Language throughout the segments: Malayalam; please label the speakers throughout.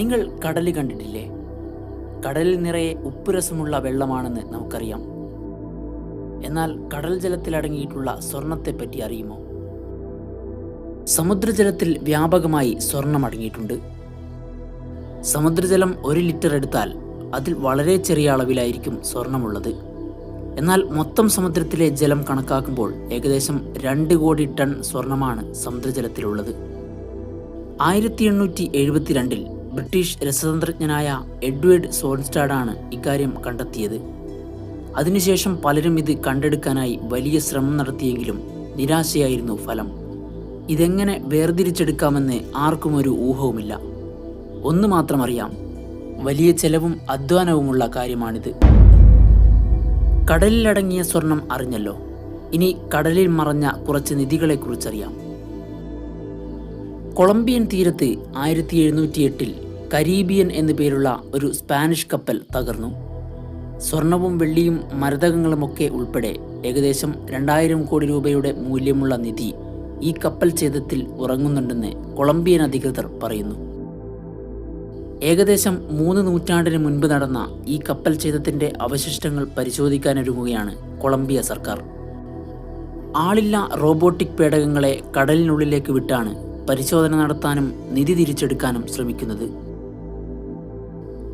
Speaker 1: നിങ്ങൾ കടൽ കണ്ടിട്ടില്ലേ? കടലിൽ നിറയെ ഉപ്പുരസമുള്ള വെള്ളമാണെന്ന് നമുക്കറിയാം. എന്നാൽ കടൽ ജലത്തിൽ അടങ്ങിയിട്ടുള്ള സ്വർണത്തെപ്പറ്റി അറിയുമോ? സമുദ്രജലത്തിൽ വ്യാപകമായി സ്വർണം അടങ്ങിയിട്ടുണ്ട്. സമുദ്രജലം ഒരു ലിറ്റർ എടുത്താൽ അതിൽ വളരെ ചെറിയ അളവിലായിരിക്കും സ്വർണമുള്ളത്. എന്നാൽ മൊത്തം സമുദ്രത്തിലെ ജലം കണക്കാക്കുമ്പോൾ ഏകദേശം രണ്ട് കോടി ടൺ സ്വർണമാണ് സമുദ്രജലത്തിലുള്ളത്. ആയിരത്തി എണ്ണൂറ്റി എഴുപത്തിരണ്ടിൽ ബ്രിട്ടീഷ് രസതന്ത്രജ്ഞനായ എഡ്വേർഡ് സോൺസ്റ്റാഡാണ് ഇക്കാര്യം കണ്ടെത്തിയത്. അതിനുശേഷം പലരും ഇത് കണ്ടെടുക്കാനായി വലിയ ശ്രമം നടത്തിയെങ്കിലും നിരാശയായിരുന്നു ഫലം. ഇതെങ്ങനെ വേർതിരിച്ചെടുക്കാമെന്ന് ആർക്കും ഒരു ഊഹവുമില്ല. ഒന്ന് മാത്രം അറിയാം വലിയ ചെലവും അധ്വാനവുമുള്ള കാര്യമാണിത്. കടലിലടങ്ങിയ സ്വർണം അറിഞ്ഞല്ലോ. ഇനി കടലിൽ മറഞ്ഞ കുറച്ച് നിധികളെക്കുറിച്ചറിയാം. കൊളംബിയൻ തീരത്ത് ആയിരത്തി എഴുന്നൂറ്റി എട്ടിൽ കരീബിയൻ എന്നു പേരുള്ള ഒരു സ്പാനിഷ് കപ്പൽ തകർന്നു. സ്വർണവും വെള്ളിയും മരതകങ്ങളുമൊക്കെ ഉൾപ്പെടെ ഏകദേശം രണ്ടായിരം കോടി രൂപയുടെ മൂല്യമുള്ള നിധി ഈ കപ്പൽ ഛേദത്തിൽ ഉറങ്ങുന്നുണ്ടെന്ന് കൊളംബിയൻ അധികൃതർ പറയുന്നു. ഏകദേശം മൂന്ന് നൂറ്റാണ്ടിന് മുൻപ് നടന്ന ഈ കപ്പൽ ഛേദത്തിന്റെ അവശിഷ്ടങ്ങൾ പരിശോധിക്കാനൊരുങ്ങുകയാണ് കൊളംബിയ സർക്കാർ. ആളില്ല റോബോട്ടിക് പേടകങ്ങളെ കടലിനുള്ളിലേക്ക് വിട്ടാണ് പരിശോധന നടത്താനും നിധി തിരിച്ചെടുക്കാനും ശ്രമിക്കുന്നത്.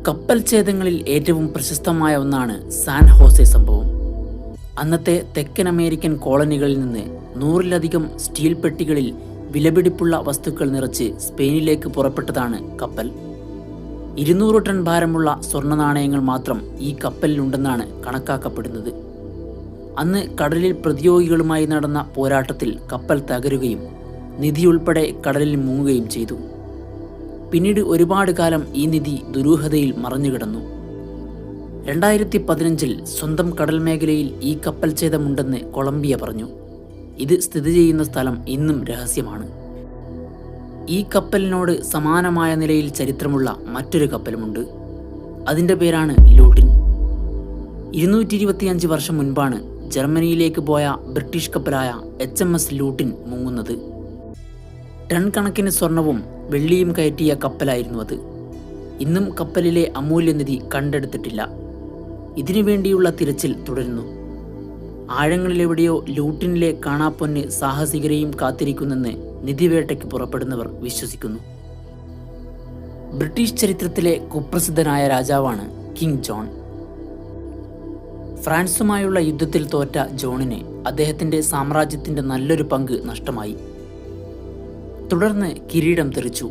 Speaker 1: കപ്പൽ ഛേദങ്ങളിൽ ഏറ്റവും പ്രശസ്തമായ ഒന്നാണ് സാൻ ഹോസെ സംഭവം. അന്നത്തെ തെക്കൻ അമേരിക്കൻ കോളനികളിൽ നിന്ന് നൂറിലധികം സ്റ്റീൽ പെട്ടികളിൽ വിലപിടിപ്പുള്ള വസ്തുക്കൾ നിറച്ച് സ്പെയിനിലേക്ക് പുറപ്പെട്ടതാണ് കപ്പൽ. ഇരുന്നൂറ് ടൺ ഭാരമുള്ള സ്വർണ നാണയങ്ങൾ മാത്രം ഈ കപ്പലിലുണ്ടെന്നാണ് കണക്കാക്കപ്പെടുന്നത്. അന്ന് കടലിൽ പ്രതിയോഗികളുമായി നടന്ന പോരാട്ടത്തിൽ കപ്പൽ തകരുകയും നിധി ഉൾപ്പെടെ കടലിൽ മുങ്ങുകയും ചെയ്തു. പിന്നീട് ഒരുപാട് കാലം ഈ നിധി ദുരൂഹതയിൽ മറഞ്ഞുകിടന്നു. രണ്ടായിരത്തി പതിനഞ്ചിൽ സ്വന്തം കടൽ മേഖലയിൽ ഈ കപ്പൽ ഛേദമുണ്ടെന്ന് കൊളംബിയ പറഞ്ഞു. ഇത് സ്ഥിതി ചെയ്യുന്ന സ്ഥലം ഇന്നും രഹസ്യമാണ്. ഈ കപ്പലിനോട് സമാനമായ നിലയിൽ ചരിത്രമുള്ള മറ്റൊരു കപ്പലുമുണ്ട്. അതിന്റെ പേരാണ് ലൂട്ടിൻ. ഇരുന്നൂറ്റി ഇരുപത്തിയഞ്ച് വർഷം മുൻപാണ് ജർമ്മനിയിലേക്ക് പോയ ബ്രിട്ടീഷ് കപ്പലായ എച്ച് എം എസ് ലൂട്ടിൻ മുങ്ങുന്നത്. ടൺ കണക്കിന് സ്വർണവും വെള്ളിയും കയറ്റിയ കപ്പലായിരുന്നു അത്. ഇന്നും കപ്പലിലെ അമൂല്യനിധി കണ്ടെടുത്തിട്ടില്ല. ഇതിനു വേണ്ടിയുള്ള തിരച്ചിൽ തുടരുന്നു. ആഴങ്ങളിലെവിടെയോ ലൂട്ടിനിലെ കാണാപ്പൊന്ന് സാഹസികരെയും കാത്തിരിക്കുന്നെന്ന് നിധിവേട്ടയ്ക്ക് പുറപ്പെടുന്നവർ വിശ്വസിക്കുന്നു. ബ്രിട്ടീഷ് ചരിത്രത്തിലെ കുപ്രസിദ്ധനായ രാജാവാണ് കിങ് ജോൺ. ഫ്രാൻസുമായുള്ള യുദ്ധത്തിൽ തോറ്റ ജോണിന് അദ്ദേഹത്തിന്റെ സാമ്രാജ്യത്തിന്റെ നല്ലൊരു പങ്ക് നഷ്ടമായി. തുടർന്ന് കിരീടം തെറിച്ചു.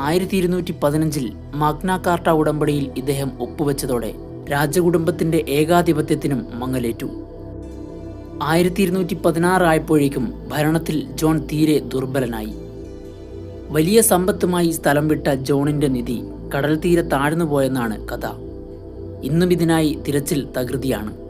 Speaker 1: ആയിരത്തി ഇരുന്നൂറ്റി പതിനഞ്ചിൽ മാഗ്നാകാർട്ട ഉടമ്പടിയിൽ ഇദ്ദേഹം ഒപ്പുവെച്ചതോടെ രാജകുടുംബത്തിന്റെ ഏകാധിപത്യത്തിനും മങ്ങലേറ്റു. ആയിരത്തി ഇരുന്നൂറ്റി പതിനാറ് ആയപ്പോഴേക്കും ഭരണത്തിൽ ജോൺ തീരെ ദുർബലനായി. വലിയ സമ്പത്തുമായി സ്ഥലം വിട്ട ജോണിന്റെ നിധി കടൽ തീരെ താഴ്ന്നു പോയെന്നാണ് കഥ. ഇന്നും ഇതിനായി തിരച്ചിൽ തകൃതിയാണ്.